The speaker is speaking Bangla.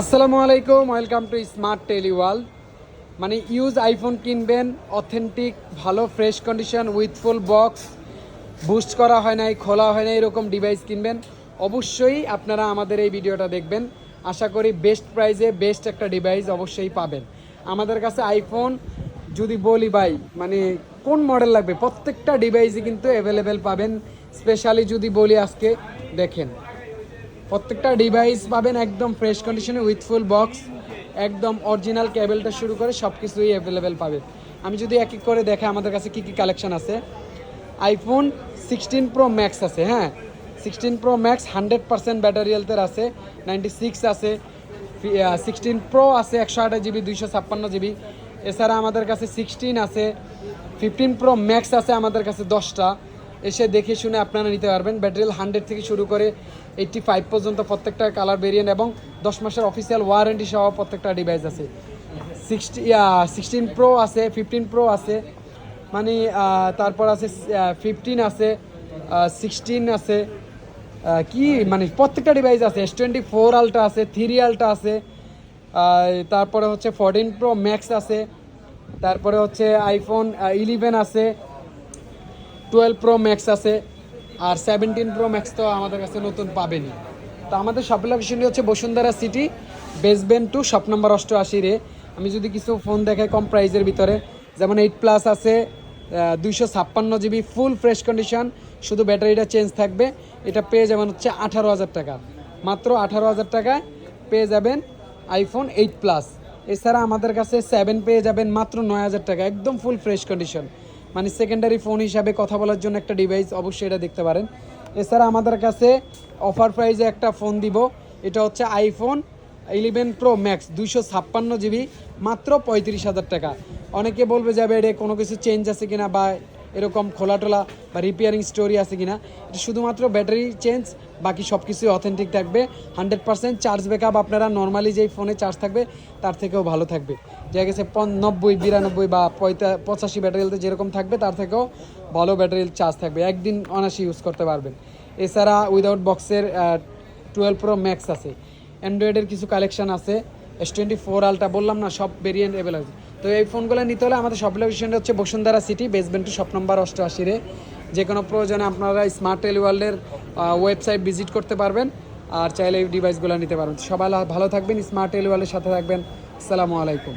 আসসালামু আলাইকুম welcome to Smart Tele World মানে ইউজ আইফোন কিনবেন অথেন্টিক ভালো fresh condition with full box boost করা হয় নাই, খোলা হয় না এরকম ডিভাইস কিনবেন। অবশ্যই আপনারা আমাদের এই ভিডিওটা দেখবেন। আশা করি বেস্ট প্রাইজে বেস্ট একটা ডিভাইস অবশ্যই পাবেন। আমাদের কাছে আইফোন যদি বলি ভাই মানে কোন মডেল লাগবে? প্রত্যেকটা ডিভাইসই কিন্তু অ্যাভেলেবেল পাবেন। স্পেশালি যদি বলি আজকে, দেখেন। প্রত্যেকটা ডিভাইস পাবেন একদম ফ্রেশ কন্ডিশনে উইথ ফুল বক্স একদম অরিজিনাল কেবলটা শুরু করে সব কিছুই অ্যাভেলেবেল পাবে। আমি যদি এক এক করে দেখে আমাদের কাছে কী কী কালেকশন আছে। আইফোন সিক্সটিন প্রো ম্যাক্স আছে হ্যাঁ? Sixteen pro max hundred percent battery হেলথের আছে নাইনটি সিক্স আছে সিক্সটিন প্রো আছে একশো আঠাশ জিবি দুইশো ছাপ্পান্ন জিবি এছাড়া আমাদের কাছে সিক্সটিন আছে ফিফটিন প্রো ম্যাক্স আছে আমাদের কাছে দশটা। এসে দেখে শুনে আপনারা নিতে পারবেন। ব্যাটারি হান্ড্রেড থেকে শুরু করে এইটটি ফাইভ পর্যন্ত প্রত্যেকটা কালার ভেরিয়েন্ট এবং দশ মাসের অফিসিয়াল ওয়ারেন্টি সহ প্রত্যেকটা ডিভাইস আছে। সিক্সটি সিক্সটিন প্রো আছে ফিফটিন প্রো আছে মানে তারপর আছে ফিফটিন আছে সিক্সটিন আছে কি মানে প্রত্যেকটা ডিভাইস আছে এস টোয়েন্টি ফোর আলটা আছে থ্রি আলটা আছে তারপরে হচ্ছে ফোরটিন প্রো ম্যাক্স আছে, তারপরে হচ্ছে আইফোন ইলেভেন আছে টুয়েলভ প্রো ম্যাক্স আছে আর সেভেন্টিন প্রো ম্যাক্স তো আমাদের কাছে নতুন পাবেনি। তো আমাদের শপ লোকেশনটি হচ্ছে Bashundhara city basement two shop number অষ্টআশি রে। আমি যদি কিছু ফোন দেখাই কম প্রাইসের ভিতরে, যেমন এইট প্লাস আছে দুইশো ছাপ্পান্ন জিবি ফুল ফ্রেশ কন্ডিশন শুধু ব্যাটারিটা চেঞ্জ থাকবে। এটা পেয়ে যাবেন হচ্ছে আঠারো হাজার টাকা। মাত্র আঠারো হাজার টাকায় পেয়ে যাবেন আইফোন এইট প্লাস এছাড়া আমাদের কাছে সেভেন পেয়ে যাবেন মাত্র নয় হাজার টাকা, একদম ফুল ফ্রেশ কন্ডিশন মানে সেকেন্ডারি ফোন হিসাবে কথা বলার জন্য একটা ডিভাইস অবশ্যই এটা দেখতে পারেন। এছাড়া আমাদের কাছে অফার প্রাইজে একটা ফোন দিব। এটা হচ্ছে আইফোন ইলেভেন প্রো ম্যাক্স দুইশো ছাপ্পান্ন জিবি মাত্র পঁয়ত্রিশ হাজার টাকা। অনেকে বলবে যাবে এটা কোনো কিছু চেঞ্জ আছে কিনা বা এরকম খোলা টোলা বা রিপেয়ারিং স্টোরি আছে কিনা, এটা শুধুমাত্র ব্যাটারি চেঞ্জ বাকি সব কিছুই অথেন্টিক থাকবে। হান্ড্রেড পার্সেন্ট চার্জ ব্যাকআপ আপনারা নর্মালি যেই ফোনে চার্জ থাকবে, তার থেকেও ভালো থাকবে। দেখা গেছে নব্বই বিরানব্বই বা পঁয়তা, পঁচাশি ব্যাটারি হেলথে যেরকম থাকবে, তার থেকেও ভালো ব্যাটারি চার্জ থাকবে। একদিন অনায়াসে ইউজ করতে পারবেন। এছাড়া উইদাউট বক্সের টুয়েলভ প্রো ম্যাক্স আছে। অ্যান্ড্রয়েডের কিছু কালেকশন আছে। এস টোয়েন্টি ফোর আলটা বললাম না, সব ভেরিয়েন্ট আছে। তো এই ফোনগুলো নিতে হলে আমাদের সব লোকেশনটা হচ্ছে Bashundhara city basement shop number অষ্টআশিরে যে কোনো প্রয়োজনে আপনারা স্মার্ট টেলিওয়ার্ল্ডের ওয়েবসাইট ভিজিট করতে পারবেন, আর চাইলে এই ডিভাইসগুলো নিতে পারবেন। সবাই ভালো থাকবেন স্মার্ট টেলিওয়ার্ল্ডের সাথে থাকবেন। আসসালামু আলাইকুম।